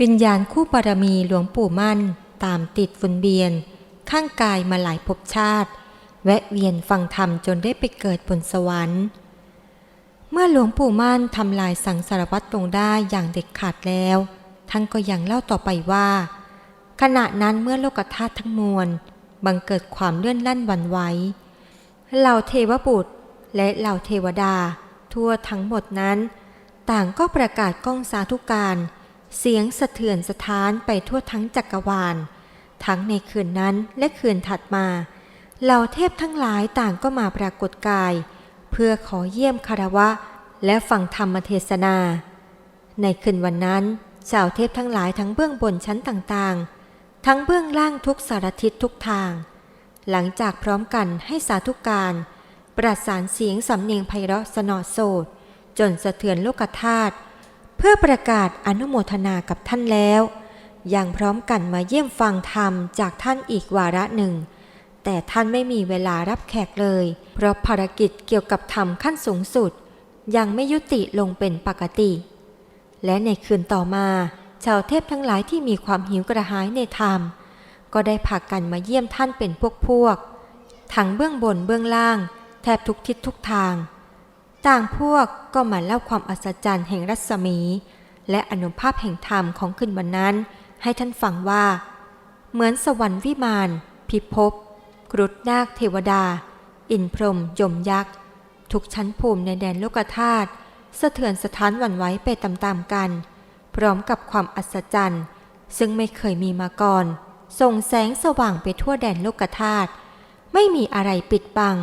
วิญญาณคู่บารมีหลวงปู่มั่น ตามติดวนเวียน ข้างกายมาหลายภพชาติ แวะเวียนฟังธรรมจนได้ไปเกิดบนสวรรค์ เมื่อหลวงปู่มั่นทำลายสังสารวัตรลงได้อย่างเด็ดขาดแล้ว ท่านก็ยังเล่าต่อไปว่า ขณะนั้นเมื่อโลกธาตุทั้งมวลบังเกิดความเลื่อนลั่นวันไหวเหล่าเทวบุตรและเหล่าเทวดา ทั่วทั้งหมดนั้น ต่างก็ประกาศก้องสาธุการ เสียงสะเทือนสะท้านไปทั่วทั้งจักรวาล ทั้งในคืนนั้นและคืนถัดมาเหล่าเทพทั้งหลายต่างก็มาปรากฏกาย เพื่อขอเยี่ยมคารวะ และฟังธรรมเทศนา ในคืนวันนั้นชาวเทพทั้งหลายทั้งเบื้องบนชั้นต่างๆ ทั้งเบื้องล่างทุกสารทิศทุกทาง หลังจากพร้อมกันให้สาธุการ ประสานเสียงสำเนียงไพเราะสนอโสดจนสะเทือนโลกธาตุ เพื่อประกาศอนุโมทนากับท่านแล้ว ยังพร้อมกันมาเยี่ยมฟังธรรมจากท่านอีกวาระหนึ่ง แต่ท่านไม่มีเวลารับแขกเลย เพราะภารกิจเกี่ยวกับธรรมขั้นสูงสุด ยังไม่ยุติลงเป็นปกติ และในคืนต่อมา ชาวเทพทั้งหลายที่มีความหิวกระหายในธรรม ก็ได้พากันมาเยี่ยมท่านเป็นพวกพวกๆทั้งเบื้องบนเบื้องล่าง แทบทุกทิศทุกทาง ต่างพวกก็มาเล่าความอัศจรรย์แห่งรัศมี และอนุภาพแห่งธรรมของคืนวันนั้น ให้ท่านฟังว่า เหมือนสวรรค์วิมานพิภพกรุฑนาคเทวดา อินพรหมยมยักษ์ ทุกชั้นภูมิในแดนโลกธาตุสะเทือนสะท้านหวั่นไหวไปตามๆกัน พร้อมกับความอัศจรรย์ ซึ่งไม่เคยมีมาก่อน ส่งแสงสว่างไปทั่วแดนโลกธาตุไม่มีอะไรปิดบัง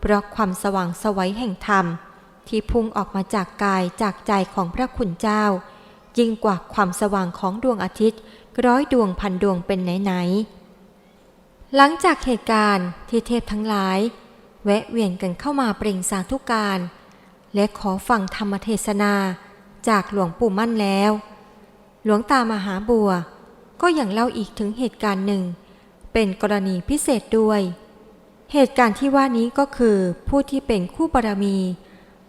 เพราะความสว่างสวัยแห่งธรรม ที่พุ่งออกมาจากกายจากใจของพระคุณเจ้า ยิ่งกว่าความสว่างของดวงอาทิตย์ ร้อยดวงพันดวงเป็นไหนๆหลังจากเหตุการณ์ที่เทพทั้งหลาย แวะเวียนกันเข้ามาเปล่งสาธุการ และขอฟังธรรมเทศนาจากหลวงปู่มั่นแล้ว หลวงตามหาบัว ก็ยังเล่าอีกถึงเหตุการณ์หนึ่ง เป็นกรณีพิเศษด้วย เหตุการณ์ที่ว่านี้ก็คือผู้ที่เป็นคู่บารมี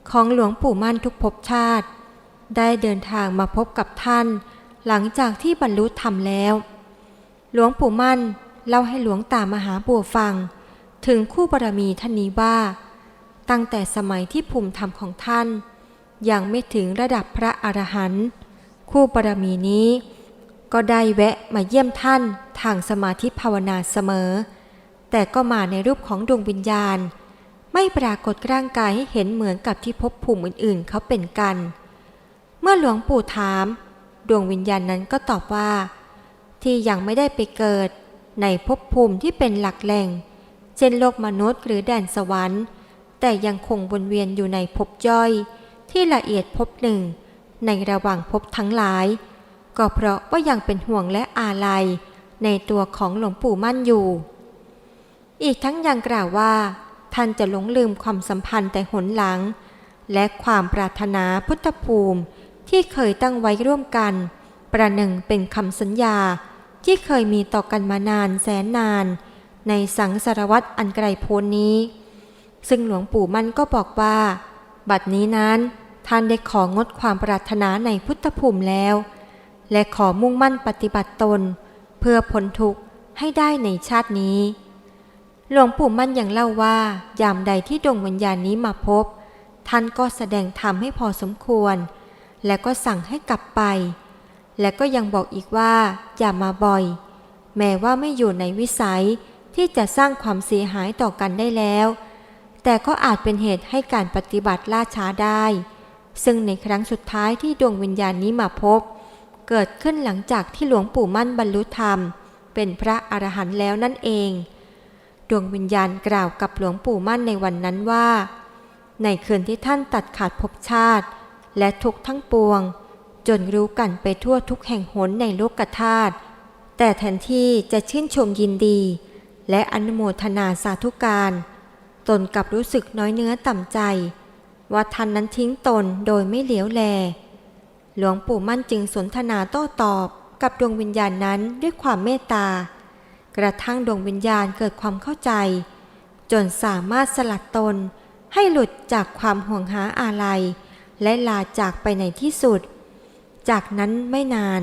ของหลวงปู่มั่นทุกภพชาติ ได้เดินทางมาพบกับท่าน หลังจากที่บรรลุธรรมแล้ว หลวงปู่มั่นเล่าให้หลวงตามหาบัวฟัง ถึงคู่บารมีท่านนี้ว่า ตั้งแต่สมัยที่ภูมิธรรมของท่าน ยังไม่ถึงระดับพระอรหันต์คู่บารมีนี้ ก็ได้แวะมาเยี่ยมท่านทางสมาธิภาวนาเสมอ แต่ก็มาในรูปของดวงวิญญาณ ไม่ปรากฏร่างกายให้เห็นเหมือนกับที่พบภูมิอื่นๆ เขาเป็นกัน เมื่อหลวงปู่ถาม ดวงวิญญาณนั้นก็ตอบว่า ที่ยังไม่ได้ไปเกิด ในภพภูมิที่เป็นหลักแหล่ง เช่นโลกมนุษย์หรือแดนสวรรค์ แต่ยังคงวนเวียนอยู่ในภพย่อย ที่ละเอียดภพหนึ่ง ในระหว่างภพทั้งหลาย ก็เพราะว่ายังเป็นห่วงและอาลัยในตัวของหลวงปู่มั่นอยู่ อีกทั้งยังกล่าวว่า ท่านจะหลงลืมความสัมพันธ์แต่หนหลัง และความปรารถนาพุทธภูมิที่เคยตั้งไว้ร่วมกัน ประหนึ่งเป็นคำสัญญาที่เคยมีต่อกันมานานแสนนาน ในสังสารวัตรอันไกลโพ้นนี้ ซึ่งหลวงปู่มั่นก็บอกว่า บัดนี้นั้นท่านได้ของดความปรารถนาในพุทธภูมิแล้ว และขอมุ่งมั่นปฏิบัติตน เพื่อพ้นทุกข์ให้ได้ในชาตินี้ หลวงปู่มั่นยังเล่าว่า ยามใดที่ดวงวิญญาณนี้มาพบ ท่านก็แสดงธรรมให้พอสมควร และก็สั่งให้กลับไป และก็ยังบอกอีกว่า อย่ามาบ่อย แม้ว่าไม่อยู่ในวิสัยที่จะสร้างความเสียหายต่อกันได้แล้ว แต่ก็อาจเป็นเหตุให้การปฏิบัติล่าช้าได้ ซึ่งในครั้งสุดท้ายที่ดวงวิญญาณนี้มาพบ เกิดขึ้นหลังจากที่หลวงปู่มั่นบรรลุธรรม เป็นพระอรหันต์แล้วนั่นเอง ดวงวิญญาณกล่าวกับหลวงปู่มั่นในวันนั้นว่า ในคืนที่ท่านตัดขาดภพชาติ และทุกทั้งปวง จนรู้กันไปทั่วทุกแห่งหนในโลกธาตุแต่แทนที่จะชื่นชมยินดี และอนุโมทนาสาธุการ ตนกลับรู้สึกน้อยเนื้อต่ำใจ ว่าท่านนั้นทิ้งตนโดยไม่เหลียวแล หลวงปู่มั่นจึงสนทนาโต้ตอบกับดวงวิญญาณนั้นด้วยความเมตตา กระทั่งดวงวิญญาณเกิดความเข้าใจ จนสามารถสลัดตนให้หลุดจากความห่วงหาอาลัย และลาจากไปในที่สุด จากนั้นไม่นาน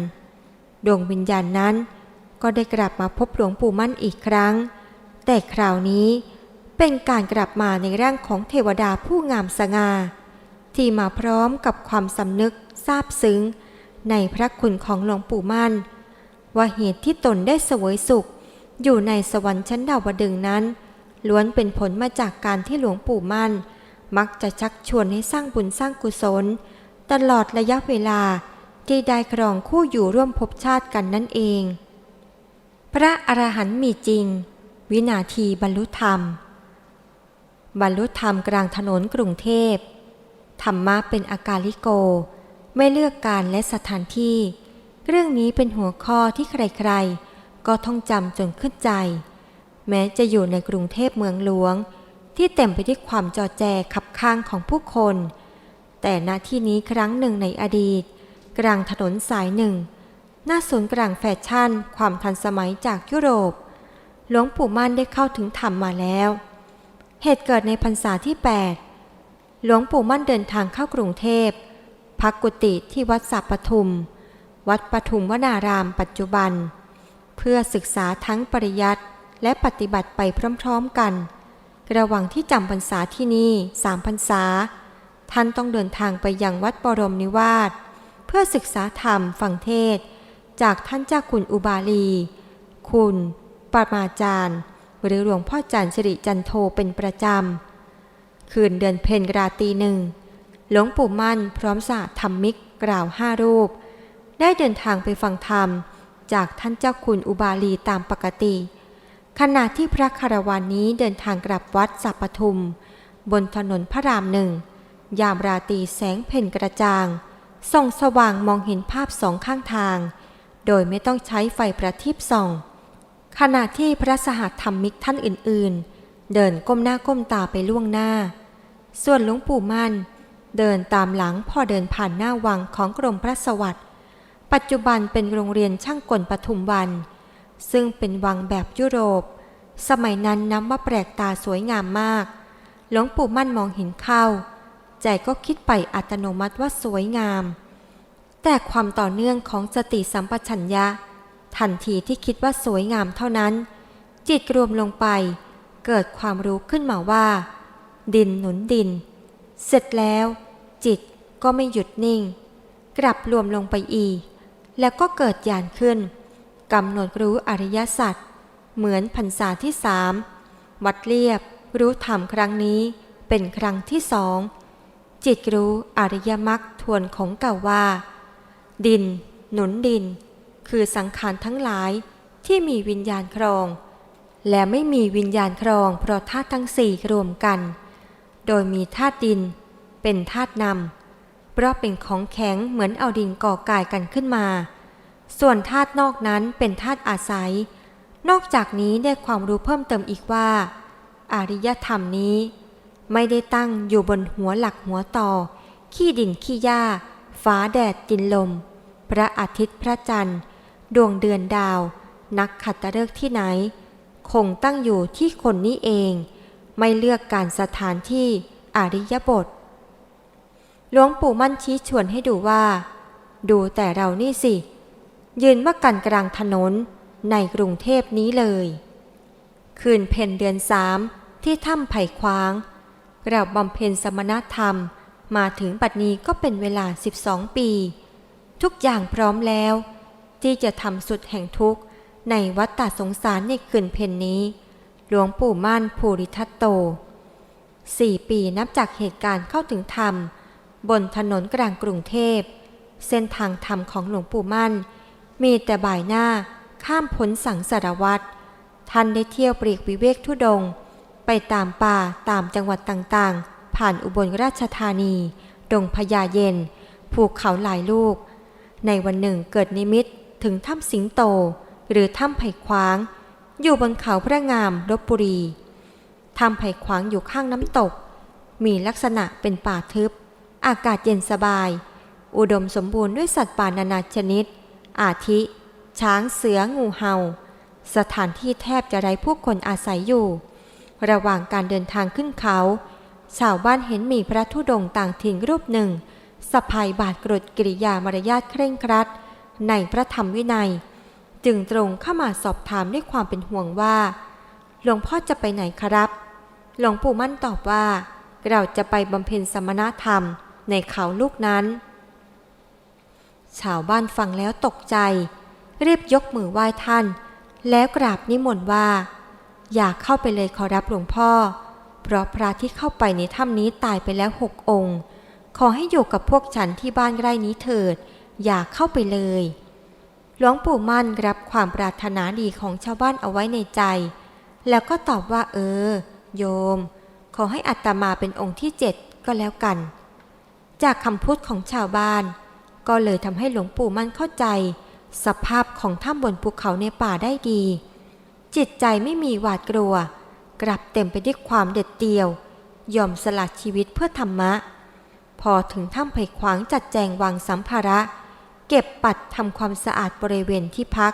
ดวงวิญญาณนั้น ก็ได้กลับมาพบหลวงปู่มั่นอีกครั้ง แต่คราวนี้เป็นการกลับมาในร่างของเทวดาผู้งามสง่าที่มาพร้อมกับความสำนึกซาบซึ้ง ในพระคุณของหลวงปู่มั่น ว่าเหตุที่ตนได้เสวยสุข อยู่ในสวรรค์ชั้นดาวดึงนั้น ล้วนเป็นผลมาจากการที่หลวงปู่มั่น มักจะชักชวนให้สร้างบุญสร้างกุศล ตลอดระยะเวลาที่ได้ครองคู่อยู่ร่วมภพชาติกันนั่นเอง พระอรหันต์มีจริง วินาทีบรรลุธรรม บรรลุธรรมกลางถนนกรุงเทพธรรมะเป็นอากาลิโก ไม่เลือกการและสถานที่ เรื่องนี้เป็นหัวข้อที่ใครๆ ก็ท่องจำจนขึ้นใจ แม้จะอยู่ในกรุงเทพเมืองหลวง ที่เต็มไปด้วยความจอแจขับข้างของผู้คน แต่ณที่นี้ครั้งหนึ่งในอดีต กลางถนนสายหนึ่ง หน้าศูนย์กลางแฟชั่น ความทันสมัยจากยุโรป หลวงปู่มั่นได้เข้าถึงธรรมมาแล้ว เหตุเกิดในพรรษาที่ 8 หลวงปู่มั่นเดินทางเข้ากรุงเทพพักกุฏิที่วัดสัปปทุม วัดปทุมวนารามปัจจุบัน พื่อศึกษาทั้งปริยัติและปฏิบัติไปพร้อมๆกัน ระหว่างที่จำพรรษาที่นี่สามพรรษา ท่านต้องเดินทางไปยังวัดบรมนิวาสเพื่อศึกษาธรรมฟังเทศ จากท่านเจ้าคุณอุบาลี คุณปรมาจารย์ หรือหลวงพ่อจันทร์สิริจันโทเป็นประจำ คืนเดือนเพ็ญราตีหนึ่งหลวงปู่มั่นพร้อมสาธรรมิกกล่าวห้ารูป ได้เดินทางไปฟังธรรม จากท่านเจ้าคุณอุบาลีตามปกติ ขณะที่พระคารวานนี้เดินทางกลับวัดสัปทุม บนถนนพระรามหนึ่ง ยามราตรีแสงเพ่นกระจ่าง ส่องสว่างมองเห็นภาพสองข้างทาง โดยไม่ต้องใช้ไฟประทีปส่อง ขณะที่พระสหธรรมิกท่านอื่นๆ เดินก้มหน้าก้มตาไปล่วงหน้า ส่วนหลวงปู่มั่น เดินตามหลังพอเดินผ่านหน้าวังของกรมพระสวัสดิ์ ปัจจุบันเป็นโรงเรียนช่างกลปทุมวัน ซึ่งเป็นวังแบบยุโรป สมัยนั้นนับว่าแปลกตาสวยงามมาก หลวงปู่มั่นมองเห็นเข้า ใจก็คิดไปอัตโนมัติว่าสวยงาม แต่ความต่อเนื่องของสติสัมปชัญญะ ทันทีที่คิดว่าสวยงามเท่านั้น จิตรวมลงไป เกิดความรู้ขึ้นมาว่า ดินหนุนดิน เสร็จแล้ว จิตก็ไม่หยุดนิ่ง กลับรวมลงไปอีก แล้วก็เกิดญาณขึ้นกำหนดรู้อริยสัจเหมือนพรรษาที่สามวัดเรียบรู้ธรรมครั้งนี้เป็นครั้งที่สองจิตรู้อริยมรรคทวนของเก่าว่า ดิน หนุนดิน คือสังขารทั้งหลายที่มีวิญญาณครอง และไม่มีวิญญาณครองเพราะธาตุทั้งสี่รวมกัน โดยมีธาตุดิน เป็นธาตุนำ เพราะเป็นของแข็งเหมือนเอาดินก่อกายกันขึ้นมา ส่วนธาตุนอกนั้นเป็นธาตุอาศัย นอกจากนี้ได้ความรู้เพิ่มเติมอีกว่า อริยธรรมนี้ ไม่ได้ตั้งอยู่บนหัวหลักหัวต่อ ขี้ดินขี้หญ้าฟ้าแดดดินลม พระอาทิตย์พระจันทร์ ดวงเดือนดาว นักขัตฤกษ์ที่ไหน คงตั้งอยู่ที่คนนี้เอง ไม่เลือกการสถานที่อริยบท หลวงปู่มั่นชี้ชวนให้ดูว่า ดูแต่เรานี่สิ ยืนว่ากันกลางถนนในกรุงเทพนี้เลย คืนเพ็ญเดือนสามที่ถ้ำไผ่คว้าง เราบำเพ็ญสมณธรรมมาถึงปัจนี้ก็เป็นเวลา 12 ปี ทุกอย่างพร้อมแล้ว ที่จะทำสุดแห่งทุกข์ในวัฏฏะสงสารในคืนเพ็ญนนี้ หลวงปู่ม่านภูริทัตโตสี่ปีนับจากเหตุการณ์เข้าถึงธรรม บนถนนกลางกรุงเทพ เส้นทางธรรมของหลวงปู่มั่น มีแต่บ่ายหน้าข้ามพ้นสังสารวัตรท่านได้เที่ยวปรีกวิเวกทุดง ไปตามป่าตามจังหวัดต่างๆ ผ่านอุบลราชธานี ดงพญาเย็น ภูเขาหลายลูก ในวันหนึ่งเกิดนิมิตถึงถ้ำสิงโต หรือถ้ำไผ่ขว้าง อยู่บนเขาพระงามลบบุรี ถ้ำไผ่ขว้างอยู่ข้างน้ำตก มีลักษณะเป็นป่าทึบ อากาศเย็นสบาย อุดมสมบูรณ์ด้วยสัตว์ป่านานาชนิด อาทิ ช้างเสืองูเห่า สถานที่แทบจะไร้ผู้คนอาศัยอยู่ ระหว่างการเดินทางขึ้นเขา ชาวบ้านเห็นมีพระธุดงต่างถิ่นรูปหนึ่งสะพายบาทกรดกิริยามารยาทเคร่งครัด ในพระธรรมวินัย จึงตรงเข้ามาสอบถามด้วยความเป็นห่วงว่า หลวงพ่อจะไปไหนครับ หลวงปู่มั่นตอบว่า เราจะไปบำเพ็ญสมณธรรม ในเขาลูกนั้น ชาวบ้านฟังแล้วตกใจ รีบยกมือไหว้ท่าน แล้วกราบนิมนต์ว่า อย่าเข้าไปเลยขอรับหลวงพ่อ เพราะพระที่เข้าไปในถ้ำนี้ตายไปแล้วหกองค์ ขอให้อยู่กับพวกฉันที่บ้านไร่นี้เถิด อย่าเข้าไปเลย หลวงปู่มั่นรับความปรารถนาดีของชาวบ้านเอาไว้ในใจ แล้วก็ตอบว่าเออ โยม ขอให้อัตมาเป็นองค์ที่เจ็ดก็แล้วกัน จากคำพูดของชาวบ้าน ก็เลยทำให้หลวงปู่มั่นเข้าใจ สภาพของถ้ำบนภูเขาในป่าได้ดี จิตใจไม่มีหวาดกลัว กลับเต็มไปด้วยความเด็ดเดี่ยว ยอมสละชีวิตเพื่อธรรมะ พอถึงถ้ำไผ่ขวางจัดแจงวางสัมภาระ เก็บปัดทำความสะอาดบริเวณที่พัก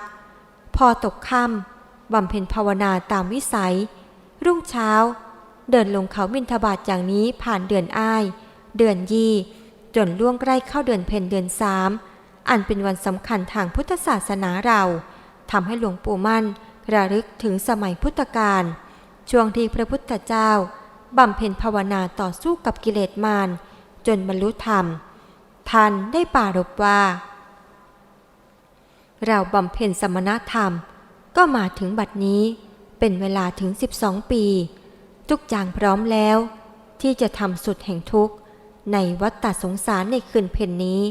พอตกค่ำบำเพ็ญภาวนาตามวิสัย รุ่งเช้า เดินลงเขาบินทบาทอย่างนี้ผ่านเดือนอ้าย เดือนยี่ จนล่วงใกล้เข้าเดือนเพ็ญเดือนสามอันเป็นวันสำคัญทางพุทธศาสนาเราทำให้หลวงปู่มั่นระลึกถึงสมัยพุทธกาลช่วงที่พระพุทธเจ้าบำเพ็ญภาวนาต่อสู้กับกิเลสมารจนบรรลุธรรม ท่านได้ปรารบว่า เราบำเพ็ญสมณธรรม ก็มาถึงบัดนี้เป็นเวลาถึง 12 ปี ทุกอย่างพร้อมแล้ว ที่จะทำสุดแห่งทุกข์ ในวัฏฏสงสารในคืนเพ็ญนนี้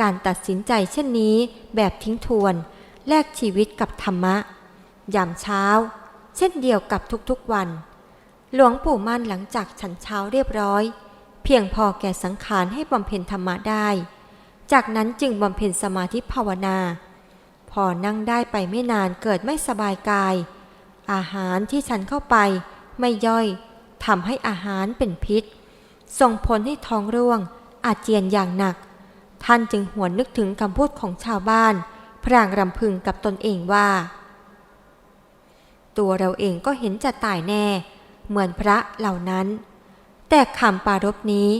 การตัดสินใจเช่นนี้แบบทิ้งทวน แลกชีวิตกับธรรมะ ยามเช้า เช่นเดียวกับทุกๆวัน หลวงปู่มั่นหลังจากฉันเช้าเรียบร้อย เพียงพอแก่สังขารให้บำเพ็ญธรรมะได้ จากนั้นจึงบำเพ็ญสมาธิภาวนา พอนั่งได้ไปไม่นานเกิดไม่สบายกาย อาหารที่ฉันเข้าไปไม่ย่อยทำให้อาหารเป็นพิษ ส่งผลให้ท้องร่วง อาเจียนอย่างหนัก ท่านจึงหวนนึกถึงคำพูดของชาวบ้าน พรางรำพึงกับตนเองว่า ตัวเราเองก็เห็นจะตายแน่ เหมือนพระเหล่านั้น แต่คำปารบนี้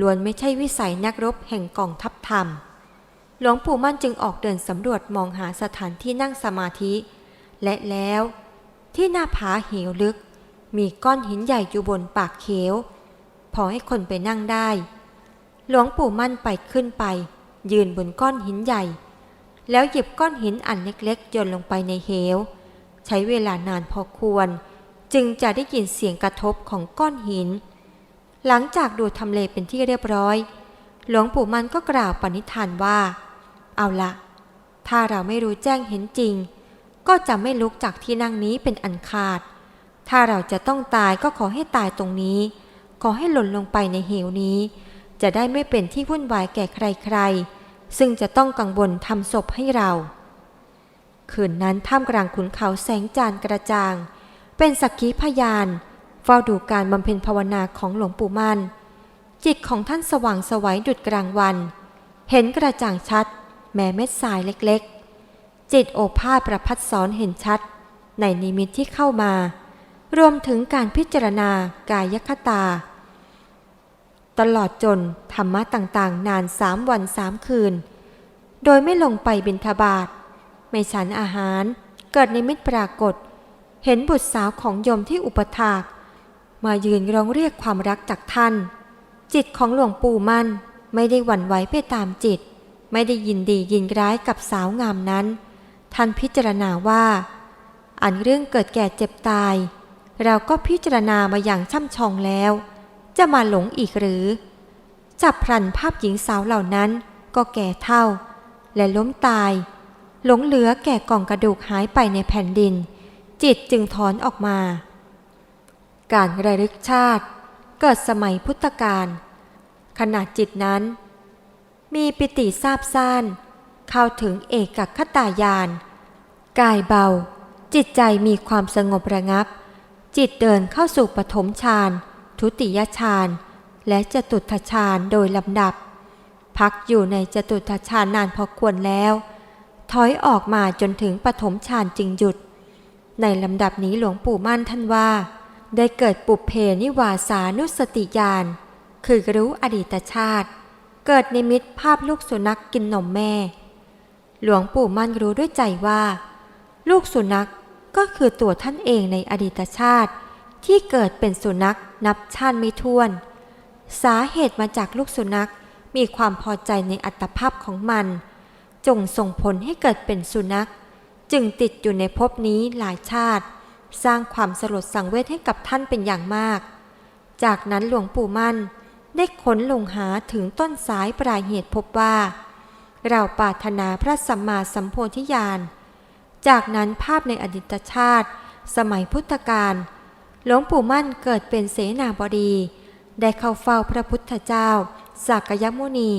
ล้วนไม่ใช่วิสัยนักรบแห่งกองทัพธรรม หลวงปู่มั่นจึงออกเดินสำรวจมองหาสถานที่นั่งสมาธิ และแล้วที่หน้าผาเหวลึก มีก้อนหินใหญ่อยู่บนปากเขว พอให้คนไปนั่งได้ หลวงปู่มั่นไปขึ้นไป ยืนบนก้อนหินใหญ่ แล้วหยิบก้อนหินอันเล็กๆโยนลงไปในเหว ใช้เวลานานพอควร จึงจะได้ยินเสียงกระทบของก้อนหิน หลังจากดูทำเลเป็นที่เรียบร้อย หลวงปู่มันก็กล่าวปณิธานว่า เอาละถ้าเราไม่รู้แจ้งเห็นจริง ก็จะไม่ลุกจากที่นั่งนี้เป็นอันขาด ถ้าเราจะต้องตายก็ขอให้ตายตรงนี้ ขอให้หล่นลงไปในเหวนี้ จะได้ไม่เป็นที่วุ่นวายแก่ใครๆ ซึ่งจะต้องกังวลทำศพให้เรา คืนนั้นท่ามกลางขุนเขาแสงจานกระจ่าง เป็นสักขีพยานเฝ้าดูการบำเพ็ญภาวนาของหลวงปู่มั่น จิตของท่านสว่างสวัยดุจกลางวัน เห็นกระจ่างชัด แม้เม็ดทรายเล็กๆ จิตโอภาสประพัดสอนเห็นชัด ในนิมิตที่เข้ามารวมถึงการพิจารณากายคตา ตลอดจนธรรมะต่างๆ นานสามวันสามคืน โดยไม่ลงไปบิณฑบาตไม่ฉันอาหารเกิดในมิตรปรากฏ เห็นบุตรสาวของยมที่อุปถาก มายืนร้องเรียกความรักจากท่าน จิตของหลวงปู่มั่นไม่ได้หวั่นไหวไปตามจิต ไม่ได้ยินดียินร้ายกับสาวงามนั้น ท่านพิจารณาว่า อันเรื่องเกิดแก่เจ็บตาย เราก็พิจารณามาอย่างช่ำชองแล้ว จะมาหลงอีกหรือ จับพลันภาพหญิงสาวเหล่านั้นก็แก่เท่า และล้มตาย หลงเหลือแก่กล่องกระดูกหายไปในแผ่นดิน จิตจึงถอนออกมา การระลึกชาติ เกิดสมัยพุทธกาลขณะจิตนั้น มีปิติซาบซ่านเข้าถึงเอกคตายาน กายเบา จิตใจมีความสงบระงับ จิตเดินเข้าสู่ปฐมฌาน ทุติยฌานและจตุตถฌานโดยลำดับ พักอยู่ในจตุตถฌานนานพอควรแล้ว ถอยออกมาจนถึงปฐมฌานจึงหยุด ในลำดับนี้หลวงปู่มั่นท่านว่า ได้เกิดปุเพนิวาสานุสติญาณคือรู้อดีตชาติ เกิดนิมิตภาพลูกสุนัขกกินนมแม่ หลวงปู่มั่นรู้ด้วยใจว่า ลูกสุนัขก็คือตัวท่านเองในอดีตชาติ ที่เกิดเป็นสุนัขนับชาติไม่ถ้วน สาเหตุมาจากลูกสุนัขมีความพอใจในอัตภาพของมัน จงส่งผลให้เกิดเป็นสุนัข จึงติดอยู่ในภพนี้หลายชาติ สร้างความสลดสังเวชให้กับท่านเป็นอย่างมาก จากนั้นหลวงปู่มั่นได้ค้นลงหาถึงต้นสายปลายเหตุพบว่า เราปรารถนาพระสัมมาสัมโพธิญาณ จากนั้นภาพในอดีตชาติ สมัยพุทธกาล หลวงปู่มั่นเกิดเป็นเสนาบดี ได้เข้าเฝ้าพระพุทธเจ้าสากยมุนี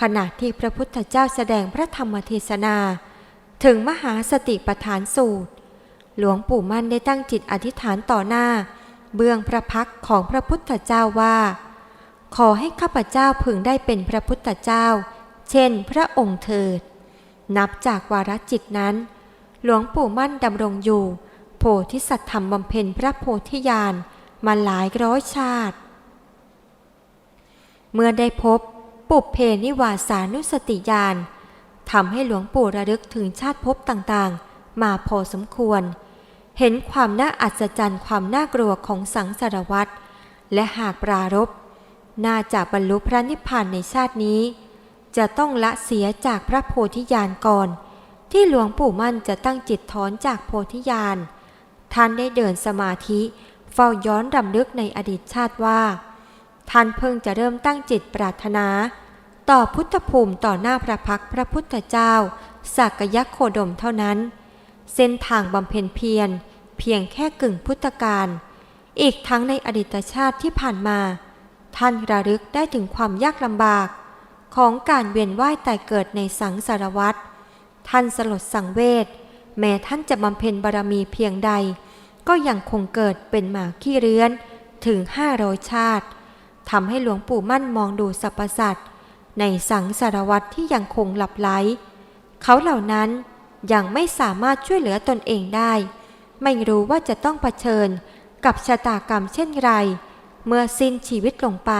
ขณะที่พระพุทธเจ้าแสดงพระธรรมเทศนา ถึงมหาสติปฐานสูตร หลวงปู่มั่นได้ตั้งจิตอธิษฐานต่อหน้า เบื้องพระพักของพระพุทธเจ้าว่า ขอให้ข้าพเจ้าพึงได้เป็นพระพุทธเจ้า เช่น พระองค์เถิด นับจากวาระจิตนั้น หลวงปู่มั่นดำรงอยู่ โพธิสัตว์ธรรมบำเพ็ญพระโพธิญาณมาหลายร้อยชาติ เมื่อได้พบปุบเพนิวาสานุสติญาณทำให้หลวงปู่ระลึกถึงชาติภพต่างๆ มาพอสมควร เห็นความน่าอัศจรรย์ความน่ากลัวของสังสารวัตรและหากปรารบน่าจะบรรลุพระนิพพานในชาตินี้ จะต้องละเสียจากพระโพธิญาณก่อน ที่หลวงปู่มั่นจะตั้งจิตถอนจากโพธิญาณ ท่านได้เดินสมาธิ เฝ้าย้อนรำลึกในอดีตชาติว่า ท่านเพิ่งจะเริ่มตั้งจิตปรารถนา ต่อพุทธภูมิต่อหน้าพระพักพระพุทธเจ้าสักยะโคดมเท่านั้น เส้นทางบำเพ็ญเพียร เพียงแค่กึ่งพุทธกาลอีกทั้งในอดีตชาติที่ผ่านมา ท่านระลึกได้ถึงความยากลำบาก ของการเวียนว่ายตายเกิดในสังสารวัฏท่านสลดสังเวช แม้ท่านจะบำเพ็ญบารมีเพียงใด ก็ยังคงเกิดเป็นหมาขี้เรื้อนถึงห้าร้อยชาติทำให้หลวงปู่มั่นมองดูสรรพสัตว์ในสังสารวัฏที่ยังคงหลับไหล เขาเหล่านั้นยังไม่สามารถช่วยเหลือตนเองได้ ไม่รู้ว่าจะต้องเผชิญกับชะตากรรมเช่นไร เมื่อสิ้นชีวิตลงไป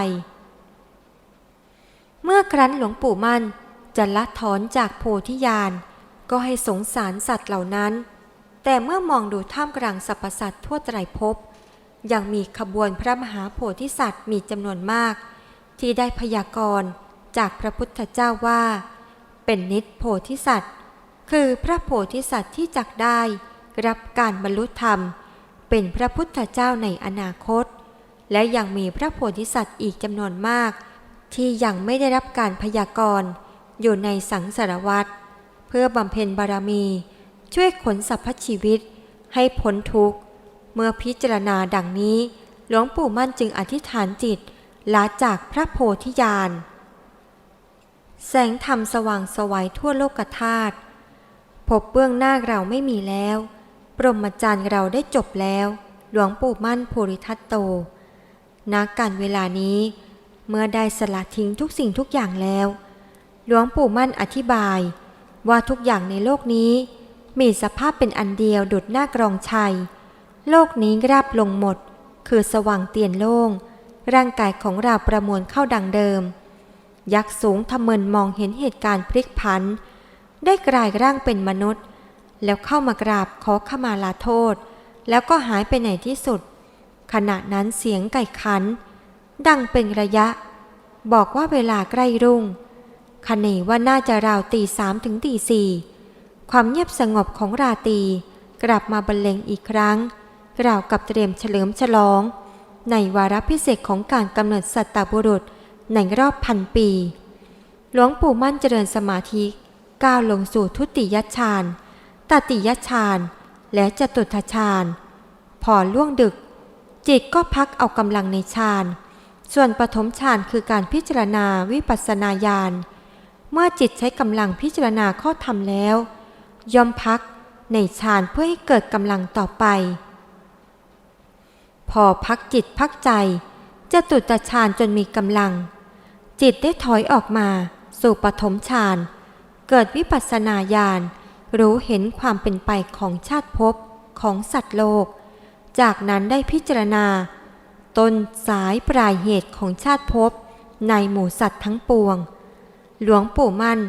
เมื่อครั้นหลวงปู่มั่นจะละถอนจากโพธิญาณ ก็ให้สงสารสัตว์เหล่านั้น แต่เมื่อมองดูท่ามกลางสรรพสัตว์ทั่วไตรภพยังมีขบวนพระมหาโพธิสัตว์มีจำนวนมาก ที่ได้พยากรณ์จากพระพุทธเจ้าว่า เป็นนิจโพธิสัตว์ คือพระโพธิสัตว์ที่จักได้รับการบรรลุธรรม เป็นพระพุทธเจ้าในอนาคต และยังมีพระโพธิสัตว์อีกจำนวนมาก ที่ยังไม่ได้รับการพยากรณ์อยู่ในสังสารวัฏ เพื่อบำเพ็ญบารมี ช่วยขนสรรพชีวิต ให้พ้นทุกข์ เมื่อพิจารณาดังนี้ หลวงปู่มั่นจึงอธิษฐานจิตลาจากพระโพธิญาณ แสงธรรมสว่างสวัยทั่วโลกธาตุพบเบื้องหน้าเราไม่มีแล้วปรมจารย์เราได้จบแล้ว หลวงปู่มั่นภูริทัตโตนักการเวลานี้ เมื่อได้สละทิ้งทุกสิ่งทุกอย่างแล้ว หลวงปู่มั่นอธิบาย ว่าทุกอย่างในโลกนี้ มีสภาพเป็นอันเดียวดุดหน้ากรองชัย โลกนี้ราบลงหมด คือสว่างเตียนโล่ง ร่างกายของเราประมวลเข้าดังเดิม ยักษ์สูงทะเมินมองเห็นเหตุการณ์พลิกผัน ได้กลายร่างเป็นมนุษย์ แล้วเข้ามากราบขอขมาลาโทษ แล้วก็หายไปไหนที่สุด ขณะนั้นเสียงไก่ขัน ดังเป็นระยะ บอกว่าเวลาใกล้รุ่ง คเนว่าน่าจะราวตีสามถึงตีสี่ความเงียบสงบของราตรีกลับมาบรรเลงอีกครั้งราวกับเตรียมเฉลิมฉลอง ในวาระพิเศษของการกำเนิดสัตตบุรุษในรอบพันปี หลวงปู่มั่นเจริญสมาธิก้าวลงสู่ทุติยฌานตติยฌานและจตุทฌานพอล่วงดึก จิตก็พักเอากำลังในฌานส่วนปฐมฌานคือการพิจารณาวิปัสสนาญาณ เมื่อจิตใช้กำลังพิจารณาข้อธรรมแล้ว ย่อมพักในฌานเพื่อให้เกิดกำลังต่อไป พอพักจิตพักใจจะตุตฌานจนมีกำลัง จิตได้ถอยออกมา สู่ปฐมฌานเกิดวิปัสสนาญาณรู้เห็นความเป็นไปของชาติภพของสัตว์โลก จากนั้นได้พิจารณา ต้นสายปลายเหตุของชาติภพในหมู่สัตว์ทั้งปวง หลวงปู่มั่น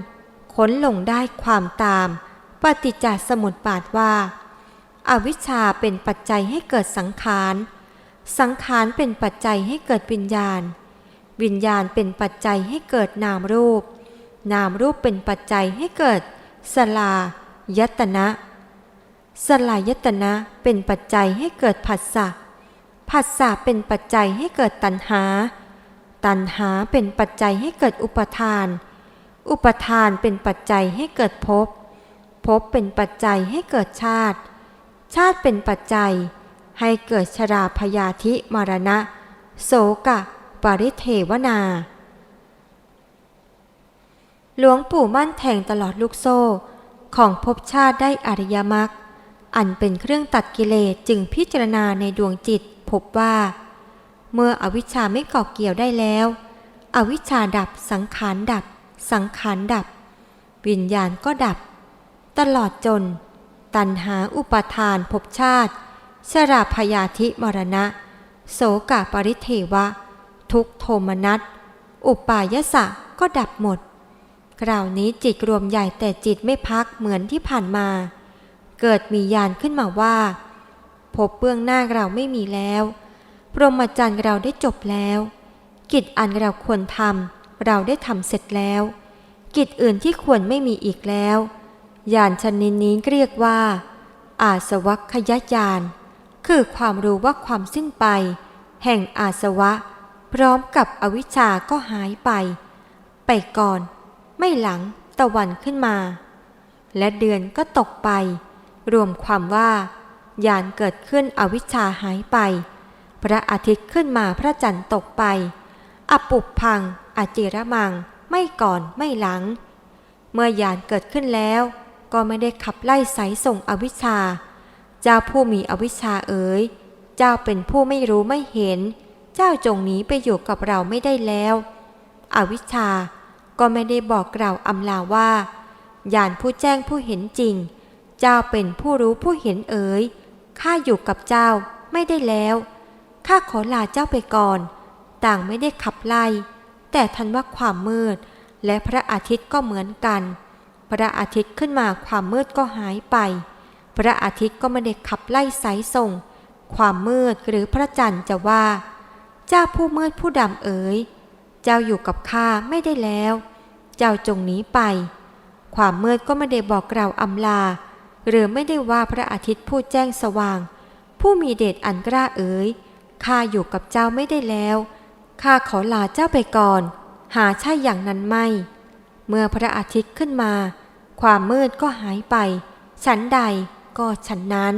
ค้นลงได้ความตาม ปฏิจจสมุปบาทว่าอาวิชชาเป็นปัจจัยให้เกิดสังขาร สังขารเป็นปัจจัยให้เกิดวิญญาณ วิญญาณเป็นปัจจัยให้เกิดนามรูป นามรูปเป็นปัจจัยให้เกิดสลายตนะ สลายตนะเป็นปัจจัยให้เกิดผัสสะ ผัสสะเป็นปัจจัยให้เกิดตัณหา ตัณหาเป็นปัจจัยให้เกิดอุปทาน อุปทานเป็นปัจจัยให้เกิดภพ ภพเป็นปัจจัยให้เกิดชาติ ชาติเป็นปัจจัย ให้เกิดชราพยาธิมรณะ โสกะ ปริเทวนา หลวงปู่มั่นแทงตลอดลูกโซ่ ของภพชาติได้อริยมรรค อันเป็นเครื่องตัดกิเลสจึงพิจารณาในดวงจิตพบว่า เมื่ออวิชชาไม่เกาะเกี่ยวได้แล้ว อวิชชาดับสังขารดับ สังขารดับ วิญญาณก็ดับ ตลอดจน ตัณหาอุปทานภพชาติ ชราพยาธิมรณะ โสกะปริเทวะ ทุกโทมนัสอุปายสะก็ดับหมดคราวนี้จิตรวมใหญ่แต่จิตไม่พักเหมือนที่ผ่านมา เกิดมียานขึ้นมาว่า พบเบื้องหน้าเราไม่มีแล้ว พรหมจรรย์เราได้จบแล้ว กิจอันเราควรทำ เราได้ทำเสร็จแล้ว กิจอื่นที่ควรไม่มีอีกแล้วยานชนิดนี้เรียกว่า อาสวัคยญาณคือความรู้ว่าความสิ้นไป แห่งอาสวะ พร้อมกับอวิชชาก็หายไป ไปก่อน ไม่หลังตะวันขึ้นมา และเดือนก็ตกไป รวมความว่ายานเกิดขึ้นอวิชชาหายไป พระอาทิตย์ขึ้นมาพระจันทร์ตกไป อปุบพัง อาจิระมัง ไม่ก่อนไม่หลัง เมื่อยานเกิดขึ้นแล้ว ก็ไม่ได้ขับไล่สายส่งอวิชชา เจ้าผู้มีอวิชชาเอ๋ย เจ้าเป็นผู้ไม่รู้ไม่เห็น เจ้าจงหนีไปอยู่กับเราไม่ได้แล้ว อวิชชาก็ไม่ได้บอกกล่าวอำลาว่า ยานผู้แจ้งผู้เห็นจริง เจ้าเป็นผู้รู้ผู้เห็นเอ๋ย ข้าอยู่กับเจ้าไม่ได้แล้ว ข้าขอลาเจ้าไปก่อน ต่างไม่ได้ขับไล่ แต่ทันว่าความมืด และพระอาทิตย์ก็เหมือนกัน พระอาทิตย์ขึ้นมาความมืดก็หายไป พระอาทิตย์ก็ไม่ได้ขับไล่สายส่ง ความมืดหรือพระจันทร์จะว่า เจ้าผู้มืดผู้ดำเอ๋ย เจ้าอยู่กับข้าไม่ได้แล้ว เจ้าจงหนีไป ความมืดก็ไม่ได้บอกเราอำลา หรือไม่ได้ว่าพระอาทิตย์ผู้แจ้งสว่าง ผู้มีเดชอันกล้าเอ๋ยข้าอยู่กับเจ้าไม่ได้แล้ว ข้าขอลาเจ้าไปก่อน หาใช่อย่างนั้นไม่ เมื่อพระอาทิตย์ขึ้นมา ความมืดก็หายไป ฉันใดก็ฉันนั้น